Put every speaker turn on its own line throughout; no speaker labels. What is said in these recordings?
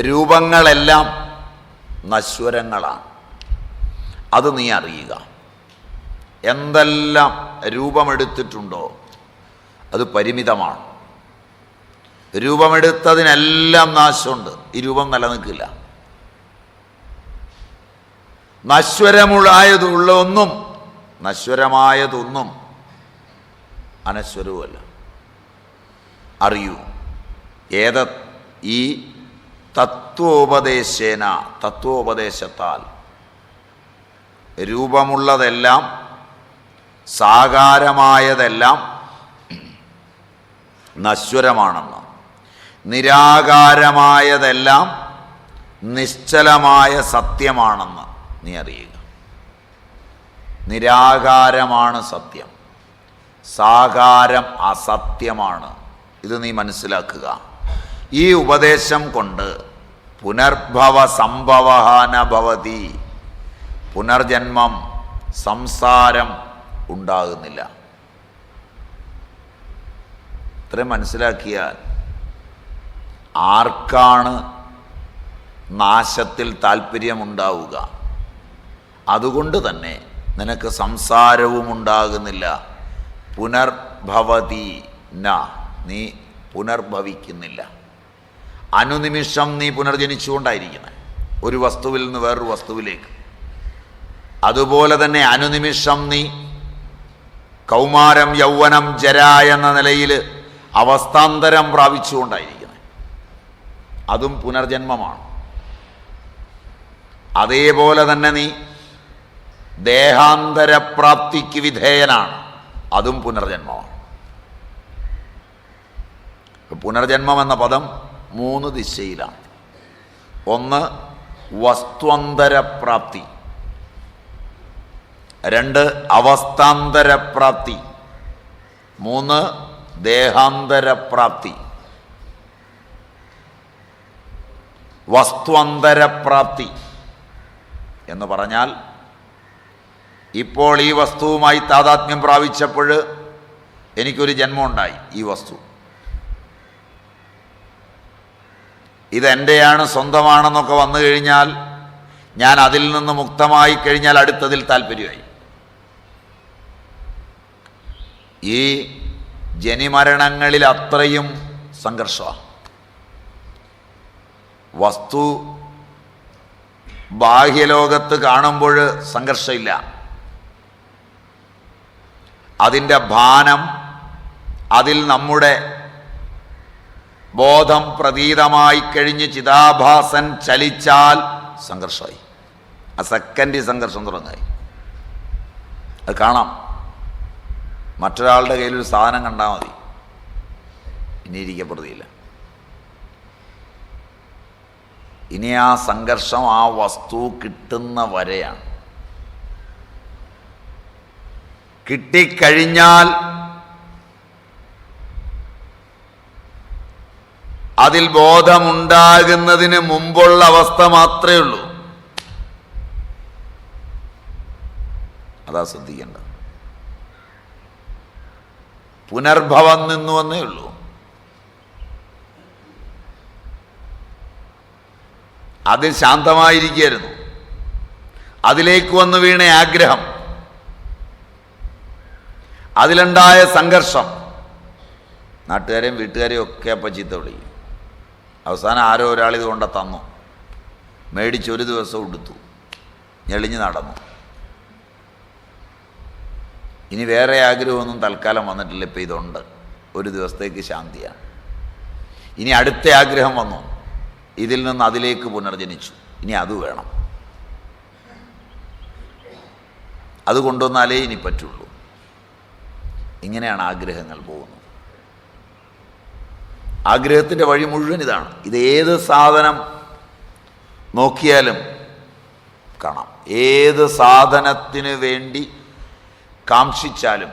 രൂപങ്ങളെല്ലാം നശ്വരങ്ങളാണ്. അത് നീ അറിയുക. എന്തെല്ലാം രൂപമെടുത്തിട്ടുണ്ടോ അത് പരിമിതമാണ്. രൂപമെടുത്തതിനെല്ലാം നാശമുണ്ട്. ഈ രൂപം നിലനിൽക്കില്ല. നശ്വരമുള്ളായതുള്ള ഒന്നും നശ്വരമായതൊന്നും അനശ്വരവുമല്ല. അറിയൂ ഏത ഈ തത്വോപദേശേന തത്വോപദേശത്താൽ. രൂപമുള്ളതെല്ലാം സാകാരമായതെല്ലാം നശ്വരമാണെന്ന്. നിരാകാരമായതെല്ലാം നിശ്ചലമായ സത്യമാണെന്ന് നീ അറിയുക. നിരാകാരമാണ് സത്യം. സാകാരം അസത്യമാണ്. ഇത് നീ മനസ്സിലാക്കുക. ഈ ഉപദേശം കൊണ്ട് പുനർഭവ സംഭവഹാന ഭവതി പുനർജന്മം സംസാരം ഉണ്ടാകുന്നില്ല. ഇത്രയും മനസ്സിലാക്കിയാൽ ആർക്കാണ് നാശത്തിൽ താല്പര്യമുണ്ടാവുക അതുകൊണ്ട് തന്നെ നിനക്ക് സംസാരവും ഉണ്ടാകുന്നില്ല. പുനർഭവതി ന നീ പുനർഭവിക്കുന്നില്ല. അനുനിമിഷം നീ പുനർജനിച്ചുകൊണ്ടായിരിക്കുന്നത് ഒരു വസ്തുവിൽ നിന്ന് വേറൊരു വസ്തുവിലേക്ക്. അതുപോലെ തന്നെ അനുനിമിഷം നീ കൗമാരം യൗവനം ജര എന്ന നിലയിൽ അവസ്ഥാന്തരം പ്രാപിച്ചുകൊണ്ടായിരിക്കുന്നത് അതും പുനർജന്മമാണ്. അതേപോലെ തന്നെ നീ ദേഹാന്തരപ്രാപ്തിക്ക് വിധേയനാണ്. അതും പുനർജന്മമാണ്. പുനർജന്മം എന്ന പദം മൂന്ന് ദിശയിലാണ്. ഒന്ന് വസ്തുവന്തരപ്രാപ്തി. രണ്ട് അവസ്ഥാന്തരപ്രാപ്തി. മൂന്ന് ദേഹാന്തരപ്രാപ്തി. വസ്തുവന്തരപ്രാപ്തി എന്ന് പറഞ്ഞാൽ ഇപ്പോൾ ഈ വസ്തുവുമായി താതാത്മ്യം പ്രാപിച്ചപ്പോൾ എനിക്കൊരു ജന്മമുണ്ടായി ഈ വസ്തു. ഇതെന്റെയാണ് സ്വന്തമാണെന്നൊക്കെ വന്നു കഴിഞ്ഞാൽ ഞാൻ അതിൽ നിന്ന് മുക്തമായി കഴിഞ്ഞാൽ അടുത്തതിൽ താല്പര്യമായി ഈ ജനിമരണങ്ങളിൽ അത്രയും സംഘർഷമാണ്. വസ്തു ബാഹ്യലോകത്ത് കാണുമ്പോൾ സംഘർഷമില്ല. അതിന്റെ ഭാനം അതിൽ നമ്മുടെ ബോധം പ്രതീതമായി കഴിഞ്ഞ് ചിതാഭാസൻ ചലിച്ചാൽ സംഘർഷമായി. ആ സെക്കൻഡ് സംഘർഷം തുടങ്ങായി അത് കാണാം. മറ്റൊരാളുടെ കയ്യിലൊരു സാധനം കണ്ടാൽ മതി. ഇനി ഇരിക്കപ്പെടുകയില്ല. ഇനി ആ സംഘർഷം ആ വസ്തു കിട്ടുന്ന വരെയാണ്. കിട്ടിക്കഴിഞ്ഞാൽ അതിൽ ബോധമുണ്ടാകുന്നതിന് മുമ്പുള്ള അവസ്ഥ മാത്രമേ ഉള്ളൂ. അതാ ശ്രദ്ധിക്കേണ്ട. പുനർഭവം നിന്നു വന്നേ ഉള്ളൂ. അതിൽ ശാന്തമായിരിക്കുകയായിരുന്നു. അതിലേക്ക് വന്നു വീണ ആഗ്രഹം. അതിലുണ്ടായ സംഘർഷം. നാട്ടുകാരെയും വീട്ടുകാരെയും ഒക്കെ അപ്പം ചീത്ത വിളിക്കും. അവസാനം ആരോ ഒരാൾ ഇത് കൊണ്ട് തന്നു. മേടിച്ച് ഒരു ദിവസം ഉടുത്തു. ഞെളിഞ്ഞ് നടന്നു. ഇനി വേറെ ആഗ്രഹമൊന്നും തൽക്കാലം വന്നിട്ടില്ല. ഇപ്പം ഇതുണ്ട്. ഒരു ദിവസത്തേക്ക് ശാന്തിയാണ്. ഇനി അടുത്ത ആഗ്രഹം വന്നു. ഇതിൽ നിന്ന് അതിലേക്ക് പുനർജനിച്ചു. ഇനി അത് വേണം. അത് കൊണ്ടുവന്നാലേ ഇനി പറ്റുള്ളൂ. ഇങ്ങനെയാണ് ആഗ്രഹങ്ങൾ പോകുന്നത്. ആഗ്രഹത്തിന്റെ വഴി മുഴുവൻ ഇതാണ്. ഇത് ഏത് സാധനം നോക്കിയാലും കാണാം. ഏത് സാധനത്തിന് വേണ്ടി കാംക്ഷിച്ചാലും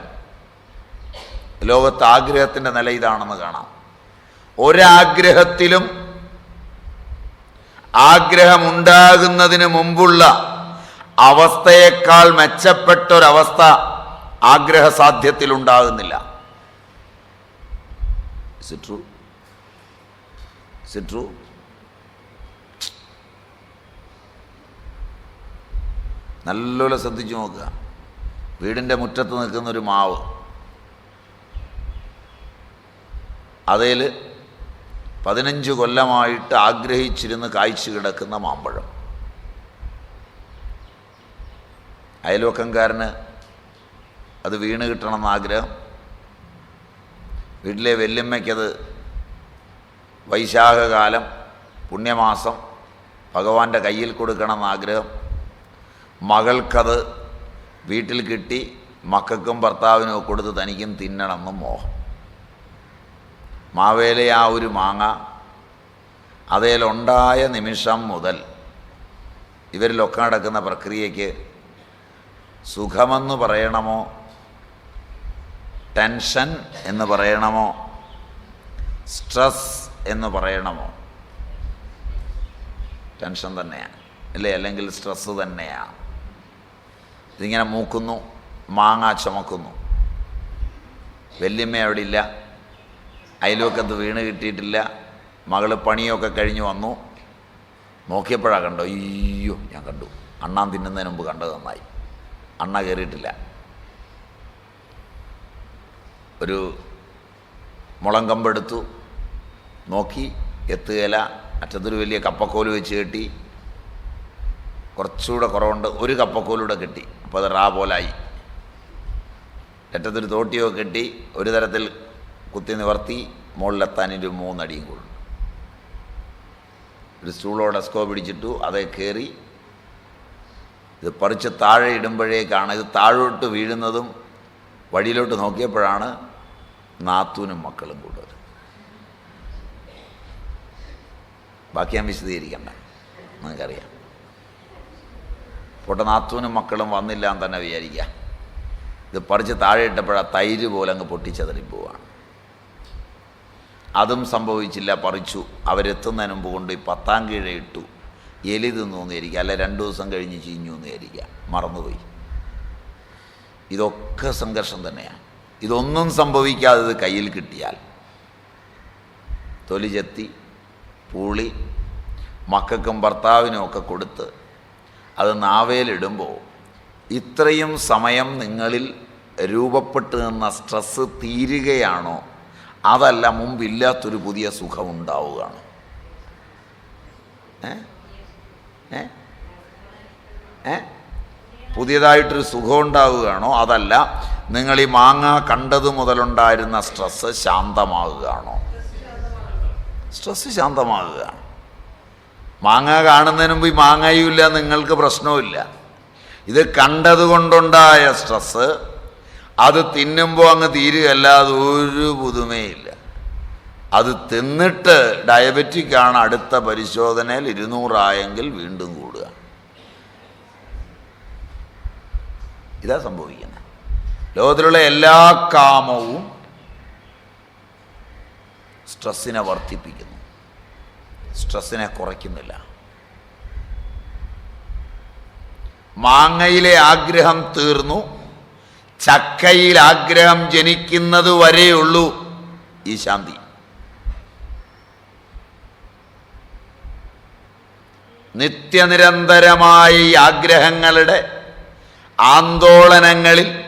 ലോകത്ത് ആഗ്രഹത്തിന്റെ നില ഇതാണെന്ന് കാണാം. ഒരാഗ്രഹത്തിലും ആഗ്രഹമുണ്ടാകുന്നതിന് മുമ്പുള്ള അവസ്ഥയേക്കാൾ മെച്ചപ്പെട്ട ഒരവസ്ഥ ഇറ്റ് സാധ്യത്തിൽ Is it true? നല്ലപോലെ ശ്രദ്ധിച്ചു നോക്കുക. വീടിന്റെ മുറ്റത്ത് നിൽക്കുന്ന ഒരു മാവ്. അതിൽ പതിനഞ്ച് കൊല്ലമായിട്ട് ആഗ്രഹിച്ചിരുന്ന് കാഴ്ച കിടക്കുന്ന മാമ്പഴം. അയൽവക്കംകാരന് അത് വീണ് കിട്ടണമെന്ന ആഗ്രഹം. വീട്ടിലെ വെല്ലുമ്മയ്ക്കത് വൈശാഖകാലം പുണ്യമാസം ഭഗവാന്റെ കയ്യിൽ കൊടുക്കണമെന്ന് ആഗ്രഹം. മകൾക്കത് വീട്ടിൽ കിട്ടി മക്കൾക്കും ഭർത്താവിനും കൊടുത്ത് തനിക്കും തിന്നണമെന്ന് മോഹം. മാവേലെ ആ ഒരു മാങ്ങ അതേലുണ്ടായ നിമിഷം മുതൽ ഇവരിലൊക്കെ നടക്കുന്ന പ്രക്രിയയ്ക്ക് സുഖമെന്ന് പറയണമോ? ടെൻഷൻ എന്ന് പറയണമോ? സ്ട്രെസ് എന്ന് പറയണമോ? ടെൻഷൻ തന്നെയാണ്. അല്ലേ? അല്ലെങ്കിൽ സ്ട്രെസ്സ് തന്നെയാണ്. ഇതിങ്ങനെ മൂക്കുന്നു മാങ്ങ ചുമക്കുന്നു. വല്യമ്മ അവിടെ ഇല്ല. അയൽവക്കത്ത് വീണ് കിട്ടിയിട്ടില്ല. മകൾ പണിയൊക്കെ കഴിഞ്ഞ് വന്നു. നോക്കിയപ്പോഴാണ് കണ്ടോ? അയ്യോ ഞാൻ കണ്ടു. അണ്ണാൻ തിന്നുന്നതിന് മുമ്പ് കണ്ടത് നന്നായി. അണ്ണ കയറിയിട്ടില്ല ഒരു മുളം കമ്പെടുത്തു നോക്കി എത്തുകയില്ല. അറ്റത്തൊരു വലിയ കപ്പക്കോൽ വെച്ച് കെട്ടി. കുറച്ചുകൂടെ കുറവുണ്ട്. ഒരു കപ്പക്കോലൂടെ കെട്ടി. അപ്പോൾ അത് റാ പോലായി അറ്റത്തൊരു തോട്ടിയോ കെട്ടി ഒരു തരത്തിൽ കുത്തി നിവർത്തി മുകളിലെത്താൻ ഒരു മൂന്നടിയും കൂടും ഒരു സ്റ്റൂളോ സ്കോ പിടിച്ചിട്ടു അതേ കയറി. ഇത് പറിച്ച് താഴെ ഇടുമ്പോഴേക്കാണ് ഇത് താഴോട്ട് വീഴുന്നതും വഴിയിലോട്ട് നോക്കിയപ്പോഴാണ് നാത്തൂനും മക്കളും കൂടുതൽ ബാക്കി ഞാൻ വിശദീകരിക്കണ്ട. നിങ്ങൾക്കറിയാം. പോട്ടെ നാത്തൂനും മക്കളും വന്നില്ല എന്ന് തന്നെ വിചാരിക്കുക. ഇത് പറിച്ച് താഴെ ഇട്ടപ്പോഴാ തൈര് പോലെ അങ്ങ് പൊട്ടിച്ചതറി പോവാണ്. അതും സംഭവിച്ചില്ല പറിച്ചു. അവരെത്തുന്നതിന് മുമ്പ് കൊണ്ട് ഈ പത്താം കീഴ ഇട്ടു. എലി തിന്നു എന്ന് വിചാരിക്കുക. അല്ല രണ്ടു ദിവസം കഴിഞ്ഞ് ചീഞ്ഞു എന്ന് വിചാരിക്കുക. മറന്നുപോയി. ഇതൊക്കെ സംഘർഷം തന്നെയാണ് ഇതൊന്നും സംഭവിക്കാതെ കയ്യിൽ കിട്ടിയാൽ. തൊലി ചെത്തി പൂളി മക്കൾക്കും ഭർത്താവിനുമൊക്കെ കൊടുത്ത് അത് നാവേലിടുമ്പോൾ ഇത്രയും സമയം നിങ്ങളിൽ രൂപപ്പെട്ട് നിന്ന സ്ട്രെസ്സ് തീരുകയാണോ? അതല്ല മുമ്പില്ലാത്തൊരു പുതിയ സുഖം ഉണ്ടാവുകയാണ് ഏ? ഏ? പുതിയതായിട്ടൊരു സുഖം ഉണ്ടാവുകയാണോ അതല്ല നിങ്ങൾ ഈ മാങ്ങ കണ്ടത് മുതലുണ്ടായിരുന്ന സ്ട്രെസ്സ് ശാന്തമാകുകയാണോ? സ്ട്രെസ്സ് ശാന്തമാകുകയാണ് മാങ്ങ കാണുന്നതിന് മുമ്പ് ഈ മാങ്ങയുമില്ല നിങ്ങൾക്ക് പ്രശ്നവുമില്ല. ഇത് കണ്ടതുകൊണ്ടുണ്ടായ സ്ട്രെസ്സ് അത് തിന്നുമ്പോൾ അങ്ങ് തീരുകയല്ലാതെ അതൊരു പുതുമയില്ല. അത് തിന്നിട്ട് ഡയബറ്റിക്കാണ് അടുത്ത പരിശോധനയിൽ ഇരുന്നൂറായെങ്കിൽ വീണ്ടും കൂടുക. ഇതാ സംഭവിക്കുന്നത്. ലോകത്തിലുള്ള എല്ലാ കാമവും സ്ട്രെസ്സിനെ വർദ്ധിപ്പിക്കുന്നു. സ്ട്രെസ്സിനെ കുറയ്ക്കുന്നില്ല. മാങ്ങയിലെ ആഗ്രഹം തീർന്നു. ചക്കയിൽ ആഗ്രഹം ജനിക്കുന്നത് വരെയുള്ളൂ ഈ ശാന്തി. നിത്യനിരന്തരമായ ഈ ആഗ്രഹങ്ങളുടെ ആന്തോളനങ്ങളിൽ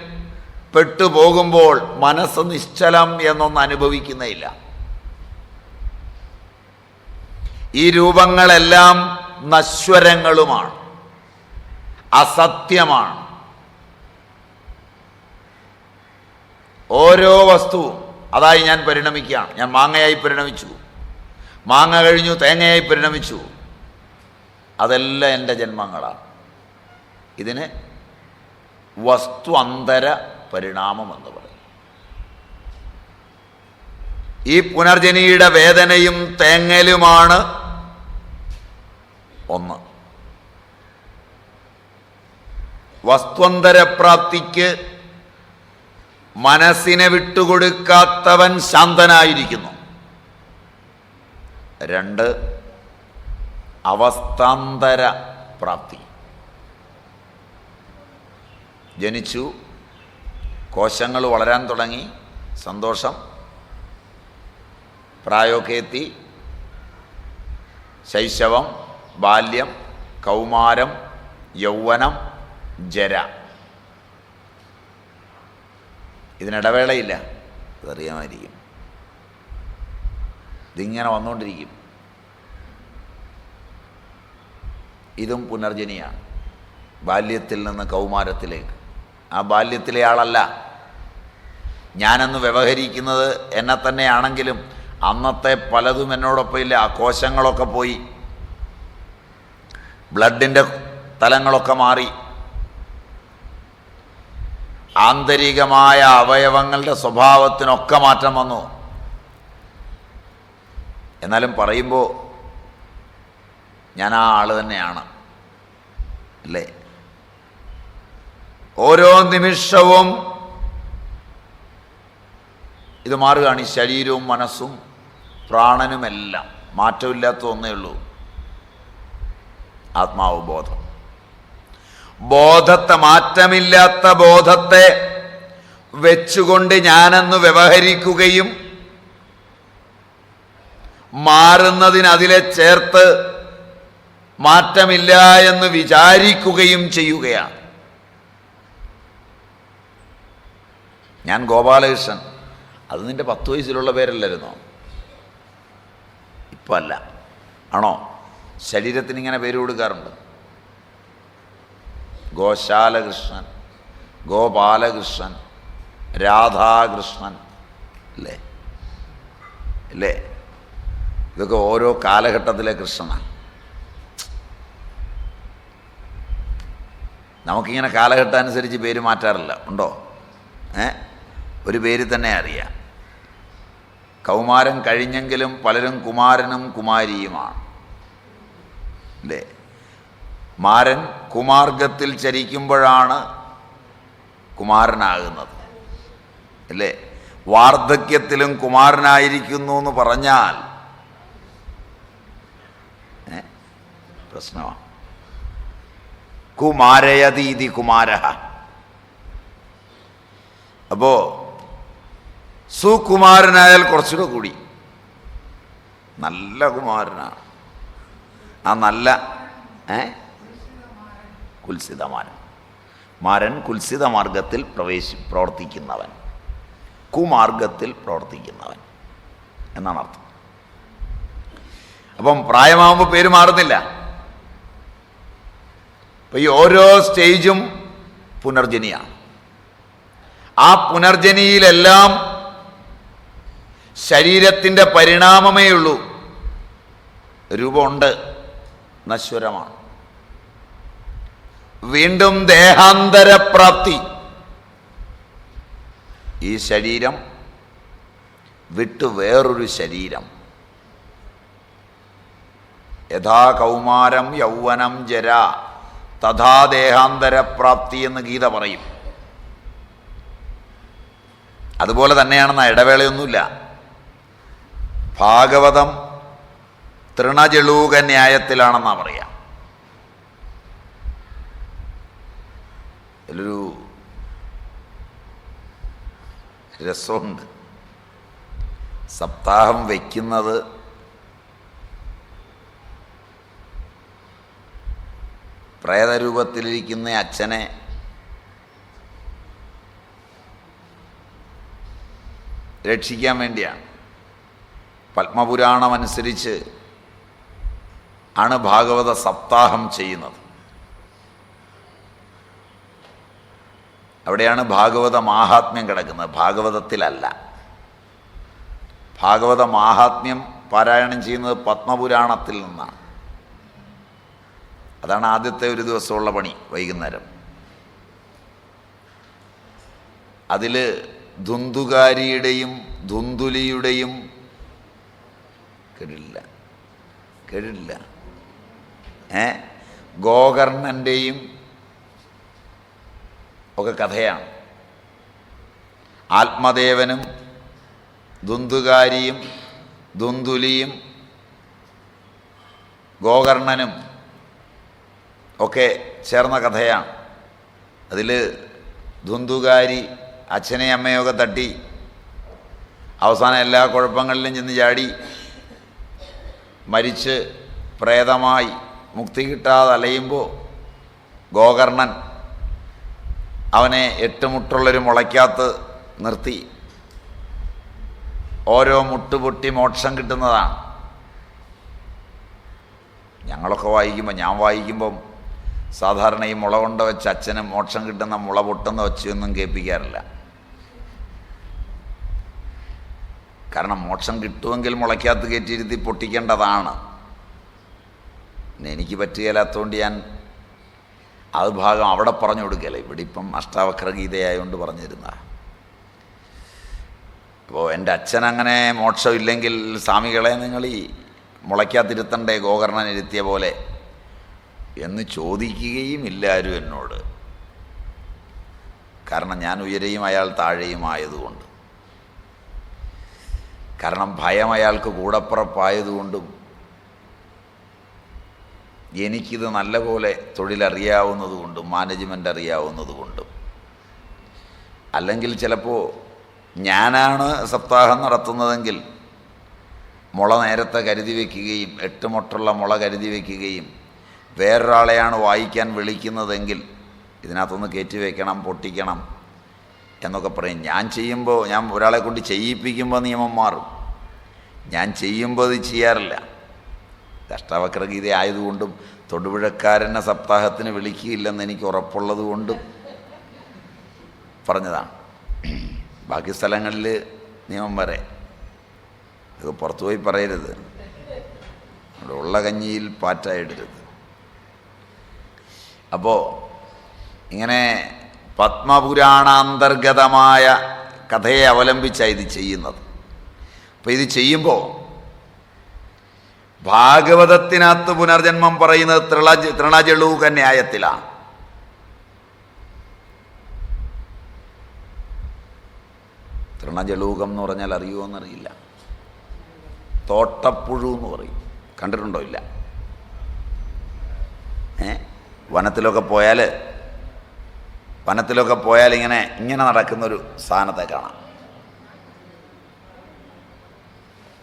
പെട്ടുപോകുമ്പോൾ മനസ്സ് നിശ്ചലം എന്നൊന്നും അനുഭവിക്കുന്നേയില്ല ഈ രൂപങ്ങളെല്ലാം നശ്വരങ്ങളുമാണ്. അസത്യമാണ്. ഓരോ വസ്തുവും അതായി ഞാൻ പരിണമിക്കുകയാണ്. ഞാൻ മാങ്ങയായി പരിണമിച്ചു. മാങ്ങ കഴിഞ്ഞു തേങ്ങയായി പരിണമിച്ചു. അതെല്ലാം എന്റെ ജന്മങ്ങളാണ്. ഇതിന് വസ്തു അന്തര പരിണാമം എന്ന് പറയും. ഈ പുനർജനിയുടെ വേദനയും തേങ്ങലുമാണ് ഒന്ന്. വസ്തുവന്തരപ്രാപ്തിക്ക് മനസ്സിനെ വിട്ടുകൊടുക്കാത്തവൻ ശാന്തനായിരിക്കുന്നു. രണ്ട് അവസ്ഥാന്തര പ്രാപ്തി ജനിച്ചു കോശങ്ങൾ വളരാൻ തുടങ്ങി സന്തോഷം പ്രായമൊക്കെ എത്തി ശൈശവം ബാല്യം കൗമാരം യൗവനം ജര. ഇതിനിടവേളയില്ല. അതറിയാമായിരിക്കും. ഇതിങ്ങനെ വന്നുകൊണ്ടിരിക്കും. ഇതും പുനർജനിയാണ്. ബാല്യത്തിൽ നിന്ന് കൗമാരത്തിലേക്ക്. ആ ബാല്യത്തിലെ ആളല്ല. ഞാനെന്ന് വ്യവഹരിക്കുന്നത് എന്നെ തന്നെയാണെങ്കിലും അന്നത്തെ പലതും എന്നോടൊപ്പം ഇല്ല. ആ കോശങ്ങളൊക്കെ പോയി. ബ്ലഡിന്റെ തലങ്ങളൊക്കെ മാറി. ആന്തരികമായ അവയവങ്ങളുടെ സ്വഭാവത്തിനൊക്കെ മാറ്റം വന്നു. എന്നാലും പറയുമ്പോൾ ഞാൻ ആ ആൾ തന്നെയാണ്. അല്ലേ? ഓരോ നിമിഷവും ഇത് മാറുകയാണ് ഈ ശരീരവും മനസ്സും പ്രാണനുമെല്ലാം. മാറ്റമില്ലാത്ത ഒന്നേ ഉള്ളൂ. ആത്മാവ് ബോധം ബോധത്തെ മാറ്റമില്ലാത്ത ബോധത്തെ വെച്ചുകൊണ്ട് ഞാനെന്ന് വ്യവഹരിക്കുകയും മാറുന്നതിനതിലെ ചേർത്ത് മാറ്റമില്ല എന്ന് വിചാരിക്കുകയും ചെയ്യുകയാണ്. ഞാൻ ഗോപാലകൃഷ്ണൻ. അത് നിന്റെ പത്ത് വയസ്സിലുള്ള പേരല്ലായിരുന്നോ? ഇപ്പം അല്ല. ആണോ? ശരീരത്തിന് ഇങ്ങനെ പേര് കൊടുക്കാറുണ്ട്. ഗോശാലകൃഷ്ണൻ ഗോപാലകൃഷ്ണൻ രാധാകൃഷ്ണൻ അല്ലേ അല്ലേ ഇതൊക്കെ ഓരോ കാലഘട്ടത്തിലെ കൃഷ്ണനാണ് നമുക്കിങ്ങനെ കാലഘട്ടം അനുസരിച്ച് പേര് മാറ്റാറില്ല. ഉണ്ടോ? ഏ? ഒരു പേര് തന്നെ അറിയാം. കൗമാരം കഴിഞ്ഞെങ്കിലും പലരും കുമാരനും കുമാരിയുമാണ്. അല്ലേ മാരൻ കുമാർഗത്തിൽ ചരിക്കുമ്പോഴാണ് കുമാരനാകുന്നത്. അല്ലേ വാർദ്ധക്യത്തിലും കുമാരനായിരിക്കുന്നു എന്ന് പറഞ്ഞാൽ? പ്രശ്നമാണ് കുമാരയതീതി കുമാര അപ്പോ സുകുമാരനായാൽ കുറച്ചുകൂടെ കൂടി. നല്ല കുമാരനാണ്. ആ നല്ല ഏ? കുൽസിതമാരൻ മാരൻ കുൽസിത മാർഗത്തിൽ പ്രവേശി പ്രവർത്തിക്കുന്നവൻ. കുമാർഗത്തിൽ പ്രവർത്തിക്കുന്നവൻ. എന്നാണ് അർത്ഥം. അപ്പം പ്രായമാകുമ്പോൾ പേര് മാറുന്നില്ല. അപ്പൊ ഈ ഓരോ സ്റ്റേജും പുനർജനിയാണ്. ആ പുനർജനിയിലെല്ലാം ശരീരത്തിന്റെ പരിണാമമേ ഉള്ളൂ. രൂപമുണ്ട്. നശ്വരമാണ്. വീണ്ടും ദേഹാന്തരപ്രാപ്തി. ഈ ശരീരം വിട്ടു വേറൊരു ശരീരം. യഥാ കൗമാരം യൗവനം ജര തഥാ ദേഹാന്തരപ്രാപ്തി എന്ന് ഗീത പറയും. അതുപോലെ തന്നെയാണെന്ന ഇടവേളയൊന്നുമില്ല. ഭാഗവതം തൃണജളൂക ന്യായത്തിലാണെന്നാണ് പറയാം. ഇതിലൊരു രസമുണ്ട്. സപ്താഹം വയ്ക്കുന്നത് പ്രേതരൂപത്തിലിരിക്കുന്ന അച്ഛനെ രക്ഷിക്കാൻ വേണ്ടിയാണ്. പത്മപുരാണം അനുസരിച്ച് ആണ് ഭാഗവത സപ്താഹം ചെയ്യുന്നത്. അവിടെയാണ് ഭാഗവത മാഹാത്മ്യം കിടക്കുന്നത്. ഭാഗവതത്തിലല്ല. ഭാഗവത മാഹാത്മ്യം പാരായണം ചെയ്യുന്നത് പത്മപുരാണത്തിൽ നിന്നാണ്. അതാണ് ആദ്യത്തെ ഒരു ദിവസമുള്ള പണി വൈകുന്നേരം. അതിൽ ധുന്തുകാരിയുടെയും ധുന്തുലിയുടെയും കേട്ടില്ല ഏ ഗോകർണന്റെയും ഒക്കെ കഥയാണ്. ആത്മദേവനും ദുന്തുകാരിയും ദുന്തുലിയും ഗോകർണനും ഒക്കെ ചേർന്ന കഥയാണ്. അതിൽ ധുന്തുകാരി അച്ഛനെയും അമ്മയൊക്കെ തട്ടി അവസാനം എല്ലാ കുഴപ്പങ്ങളിലും ചെന്ന് ചാടി മരിച്ച് പ്രേതമായി മുക്തി കിട്ടാതെ അലയുമ്പോൾ ഗോകർണൻ അവനെ എട്ടുമുട്ടുള്ളൊരു മുളയ്ക്കാത്ത് നിർത്തി. ഓരോ മുട്ട് പൊട്ടി മോക്ഷം കിട്ടുന്നതാണ്. ഞങ്ങളൊക്കെ വായിക്കുമ്പോൾ ഞാൻ വായിക്കുമ്പം സാധാരണ ഈ മുള കൊണ്ട് വെച്ച് അച്ഛന് മോക്ഷം കിട്ടുന്ന മുള പൊട്ടുന്ന വെച്ചൊന്നും കേൾപ്പിക്കാറില്ല. കാരണം മോക്ഷം കിട്ടുമെങ്കിൽ മുളയ്ക്കകത്ത് കയറ്റിയിരുത്തി പൊട്ടിക്കേണ്ടതാണ്. എനിക്ക് പറ്റുകയില്ലാത്തതുകൊണ്ട് ഞാൻ അത് ഭാഗം അവിടെ പറഞ്ഞു കൊടുക്കുകയല്ല. ഇവിടെ ഇപ്പം അഷ്ടാവക്ര ഗീതയായതുകൊണ്ട് പറഞ്ഞിരുന്ന. അപ്പോൾ എന്റെ അച്ഛൻ അങ്ങനെ മോക്ഷമില്ലെങ്കിൽ സ്വാമികളെ നിങ്ങൾ ഈ മുളയ്ക്കാതിരുത്തണ്ടേ ഗോകർണൻ ഇരുത്തിയ പോലെ എന്ന് ചോദിക്കുകയും ഇല്ല ആരും എന്നോട്. കാരണം ഞാൻ ഉയരെയും അയാൾ താഴെയുമായതുകൊണ്ട് കാരണം ഭയം അയാൾക്ക് കൂടപ്പുറപ്പായതുകൊണ്ടും എനിക്കിത് നല്ലപോലെ തൊഴിലറിയാവുന്നതുകൊണ്ടും മാനേജ്മെന്റ് അറിയാവുന്നതുകൊണ്ടും അല്ലെങ്കിൽ ചിലപ്പോൾ ഞാനാണ് സപ്താഹം നടത്തുന്നതെങ്കിൽ മുള നേരത്തെ കരുതി വയ്ക്കുകയും എട്ട് മുട്ടുള്ള മുള കരുതി വയ്ക്കുകയും വേറൊരാളെയാണ് വായിക്കാൻ വിളിക്കുന്നതെങ്കിൽ ഇതിനകത്തൊന്ന് കയറ്റി വയ്ക്കണം പൊട്ടിക്കണം എന്നൊക്കെ പറയും. ഞാൻ ചെയ്യുമ്പോൾ ഞാൻ ഒരാളെ കൊണ്ട് ചെയ്യിപ്പിക്കുമ്പോൾ നിയമം മാറും. ഞാൻ ചെയ്യുമ്പോൾ അത് ചെയ്യാറില്ല. അഷ്ടാവക്രഗീത ആയതുകൊണ്ടും തൊടുപുഴക്കാരനെ സപ്താഹത്തിന് വിളിക്കുകയില്ലെന്ന് എനിക്ക് ഉറപ്പുള്ളത് കൊണ്ടും പറഞ്ഞതാണ്. ബാക്കി സ്ഥലങ്ങളിൽ നിയമം വരെ. ഇത് പുറത്തുപോയി പറയരുത്. നമ്മുടെ ഉള്ള കഞ്ഞിയിൽ പാറ്റായിടരുത്. അപ്പോൾ ഇങ്ങനെ പത്മപുരാണാന്തർഗതമായ കഥയെ അവലംബിച്ചാണ് ഇത് ചെയ്യുന്നത്. അപ്പോൾ ഇത് ചെയ്യുമ്പോൾ ഭാഗവതത്തിനകത്ത് പുനർജന്മം പറയുന്നത് ത്രിളജ് തൃണജളൂക ന്യായത്തിലാണ് തൃണജളൂകം എന്ന് പറഞ്ഞാൽ അറിയുമോ എന്നറിയില്ല തോട്ടപ്പുഴു എന്ന് പറയും. കണ്ടിട്ടുണ്ടോ ഇല്ല? ഏ? വനത്തിലൊക്കെ പോയാൽ വനത്തിലൊക്കെ പോയാൽ ഇങ്ങനെ ഇങ്ങനെ നടക്കുന്നൊരു സാധനത്തെ കാണാം.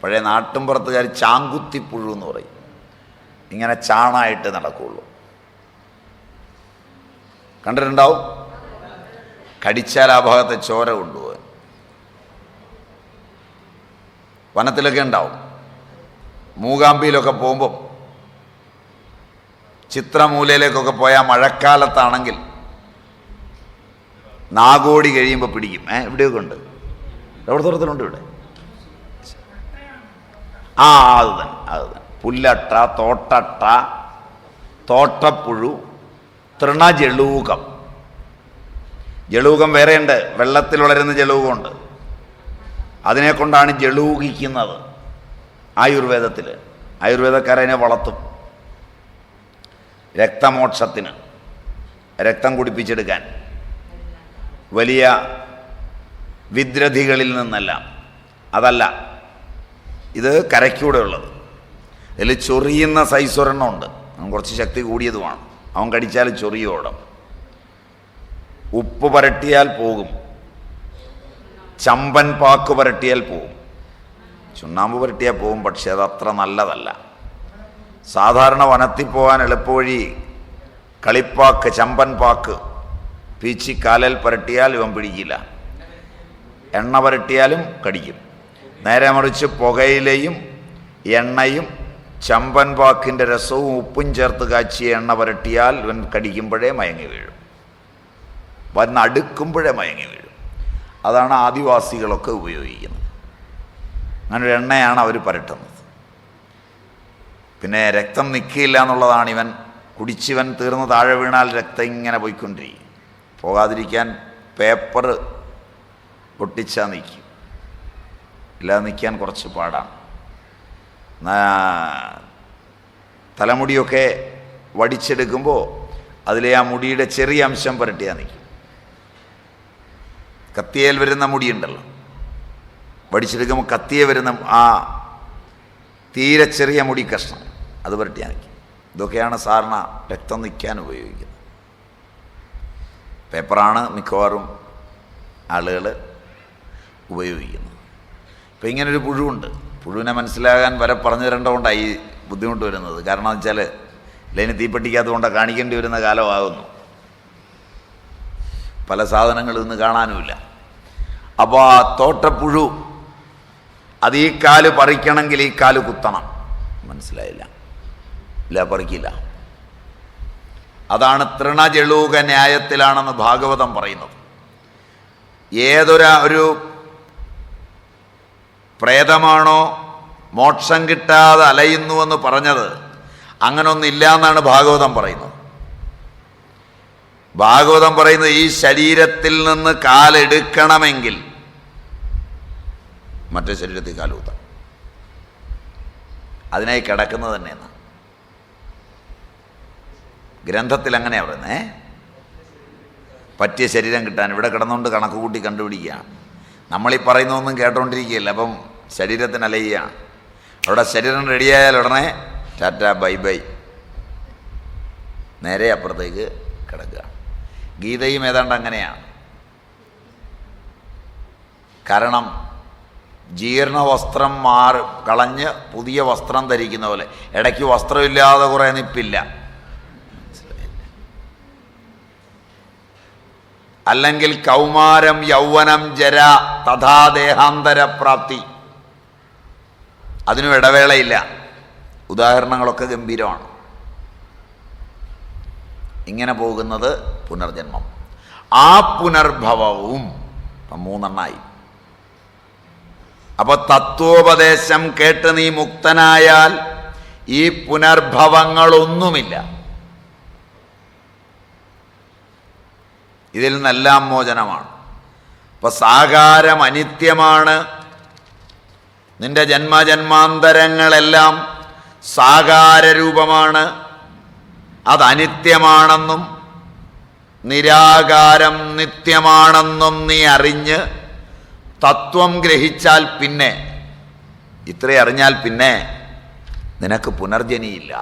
പഴയ നാട്ടിൻപുറത്തുകാർ ചാങ്കുത്തിപ്പുഴു എന്ന് പറയും. ഇങ്ങനെ ചാണായിട്ട് നടക്കുള്ളൂ. കണ്ടിട്ടുണ്ടാവും? കടിച്ചാൽ ആ ഭാഗത്തെ ചോര കൊണ്ടുപോകാൻ വനത്തിലൊക്കെ ഉണ്ടാവും. മൂകാമ്പിയിലൊക്കെ പോകുമ്പം ചിത്രമൂലയിലേക്കൊക്കെ പോയാൽ മഴക്കാലത്താണെങ്കിൽ നാഗോടി കഴിയുമ്പോൾ പിടിക്കും. ഏ ഇവിടെയൊക്കെ ഉണ്ട്. എവിടെ തുറത്തിലുണ്ട് ഇവിടെ? ആ അത് തന്നെ അത് തന്നെ. പുല്ലട്ട തോട്ടട്ട തോട്ടപ്പുഴു തൃണജളൂകം ജളൂകം വേറെയുണ്ട്. വെള്ളത്തിൽ വളരുന്ന ജളൂകമുണ്ട് അതിനെ കൊണ്ടാണ് ജളൂകിക്കുന്നത് ആയുർവേദത്തിൽ. ആയുർവേദക്കാരതിനെ വളർത്തും. രക്തമോക്ഷത്തിന്. രക്തം കുടിപ്പിച്ചെടുക്കാൻ. വലിയ വിദ്രധികളിൽ നിന്നെല്ലാം. അതല്ല ഇത് കരയ്ക്കൂടെ ഉള്ളത് ഇതിൽ ചൊറിയുന്ന സൈസ് ഒരെണ്ണം ഉണ്ട്. അവൻ കുറച്ച് ശക്തി കൂടിയതുമാണ്. അവൻ കടിച്ചാൽ ചൊറിയോടം ഉപ്പ് പരട്ടിയാൽ പോകും. ചമ്പൻ പാക്ക് പരട്ടിയാൽ പോകും. ചുണ്ണാമ്പ് പരട്ടിയാൽ പോകും പക്ഷേ അത് അത്ര നല്ലതല്ല. സാധാരണ വനത്തിൽ പോകാൻ എളുപ്പവഴി കളിപ്പാക്ക് ചമ്പൻ പാക്ക് പീച്ചി കാലൽ പരട്ടിയാൽ ഇവൻ പിടിക്കില്ല. എണ്ണ പരട്ടിയാലും കടിക്കും. നേരെ മറിച്ച് പുകയിലയും എണ്ണയും ചമ്പൻ പാക്കിന്റെ രസവും ഉപ്പും ചേർത്ത് കാച്ചിയ എണ്ണ പുരട്ടിയാൽ ഇവൻ കടിക്കുമ്പോഴേ മയങ്ങി വീഴും. വന്ന് അടുക്കുമ്പോഴേ മയങ്ങി വീഴും. അതാണ് ആദിവാസികളൊക്കെ ഉപയോഗിക്കുന്നത്. അങ്ങനൊരു എണ്ണയാണ് അവർ പരട്ടുന്നത്. പിന്നെ രക്തം നിൽക്കില്ല എന്നുള്ളതാണ് ഇവൻ. കുടിച്ചിവൻ തീർന്ന് താഴെ വീണാൽ രക്തം ഇങ്ങനെ പോയിക്കൊണ്ടിരിക്കും. പോകാതിരിക്കാൻ പേപ്പർ പൊട്ടിച്ചാൽ നിൽക്കും. ഇല്ലാതെ നിൽക്കാൻ കുറച്ച് പാടാണ് തലമുടിയൊക്കെ വടിച്ചെടുക്കുമ്പോൾ അതിലെ ആ മുടിയുടെ ചെറിയ അംശം പുരട്ടിയാൽ നിൽക്കും കത്തിയേൽ വരുന്ന മുടിയുണ്ടല്ലോ. വടിച്ചെടുക്കുമ്പോൾ കത്തിയെ വരുന്ന ആ തീരെ ചെറിയ മുടി കഷ്ണം അത് പുരട്ടിയാൽ നിൽക്കും ഇതൊക്കെയാണ് സാറിന രക്തം നിൽക്കാൻ ഉപയോഗിക്കുന്നത്. പേപ്പറാണ് മിക്കവാറും ആളുകൾ ഉപയോഗിക്കുന്നത്. ഇപ്പം ഇങ്ങനൊരു പുഴുവുണ്ട്. പുഴുവിനെ മനസ്സിലാകാൻ വരെ പറഞ്ഞു തരേണ്ടതുകൊണ്ടാണ് ഈ ബുദ്ധിമുട്ട് വരുന്നത്. കാരണം എന്ന് വെച്ചാൽ ലൈന് തീപ്പെട്ടിക്കാത്തതുകൊണ്ടാണ് കാണിക്കേണ്ടി വരുന്ന കാലമാകുന്നു. പല സാധനങ്ങളും ഇന്ന് കാണാനുമില്ല. അപ്പോൾ ആ തോട്ടപ്പുഴു അത് ഈ കാൽ പറിക്കണമെങ്കിൽ ഈ കാൽ കുത്തണം. മനസ്സിലായില്ല. ഇല്ല പറിക്കില്ല. അതാണ് തൃണജളൂക ന്യായത്തിലാണെന്ന് ഭാഗവതം പറയുന്നത്. ഏതൊരു ഒരു പ്രേതമാണോ? മോക്ഷം കിട്ടാതെ അലയുന്നുവെന്ന് പറഞ്ഞത്. അങ്ങനൊന്നില്ല എന്നാണ് ഭാഗവതം പറയുന്നത്. ഭാഗവതം പറയുന്നത് ഈ ശരീരത്തിൽ നിന്ന് കാലെടുക്കണമെങ്കിൽ മറ്റേ ശരീരത്തിൽ കാലൂത്താം അതിനായി കിടക്കുന്നത് തന്നെയെന്ന്. ഗ്രന്ഥത്തിൽ അങ്ങനെയാണ് പറയുന്നത്? പറ്റിയ ശരീരം കിട്ടാൻ. ഇവിടെ കിടന്നുകൊണ്ട് കണക്ക് കൂട്ടി കണ്ടുപിടിക്കുകയാണ് നമ്മളീ പറയുന്നതൊന്നും കേട്ടോണ്ടിരിക്കുകയല്ല. അപ്പം ശരീരത്തിന് അലയുകയാണ് അവിടെ ശരീരം റെഡിയായാൽ ഉടനെ ടാറ്റ ബൈ ബൈ. നേരെ അപ്പുറത്തേക്ക് കിടക്കുക. ഗീതയും ഏതാണ്ട് അങ്ങനെയാണ്. കാരണം ജീർണ വസ്ത്രം മാറി കളഞ്ഞ് പുതിയ വസ്ത്രം ധരിക്കുന്ന പോലെ. ഇടയ്ക്ക് വസ്ത്രമില്ലാതെ കുറേ നിപ്പില്ല. അല്ലെങ്കിൽ കൗമാരം യൗവനം ജര തഥാ ദേഹാന്തര പ്രാപ്തി അതിനും ഇടവേളയില്ല ഉദാഹരണങ്ങളൊക്കെ ഗംഭീരമാണ്. ഇങ്ങനെ പോകുന്നത് പുനർജന്മം. ആ പുനർഭവവും മൂന്നെണ്ണായി. അപ്പൊ തത്വോപദേശം കേട്ട് നീ മുക്തനായാൽ ഈ പുനർഭവങ്ങളൊന്നുമില്ല. ഇതിൽ നിന്നെല്ലാം മോചനമാണ്. അപ്പൊ സാകാരം അനിത്യമാണ് നിന്റെ ജന്മജന്മാന്തരങ്ങളെല്ലാം അത് അനിത്യമാണെന്നും നിരാകാരം നിത്യമാണെന്നും നീ അറിഞ്ഞ് തത്വം ഗ്രഹിച്ചാൽ പിന്നെ ഇത്രയും അറിഞ്ഞാൽ പിന്നെ നിനക്ക് പുനർജനിയില്ല.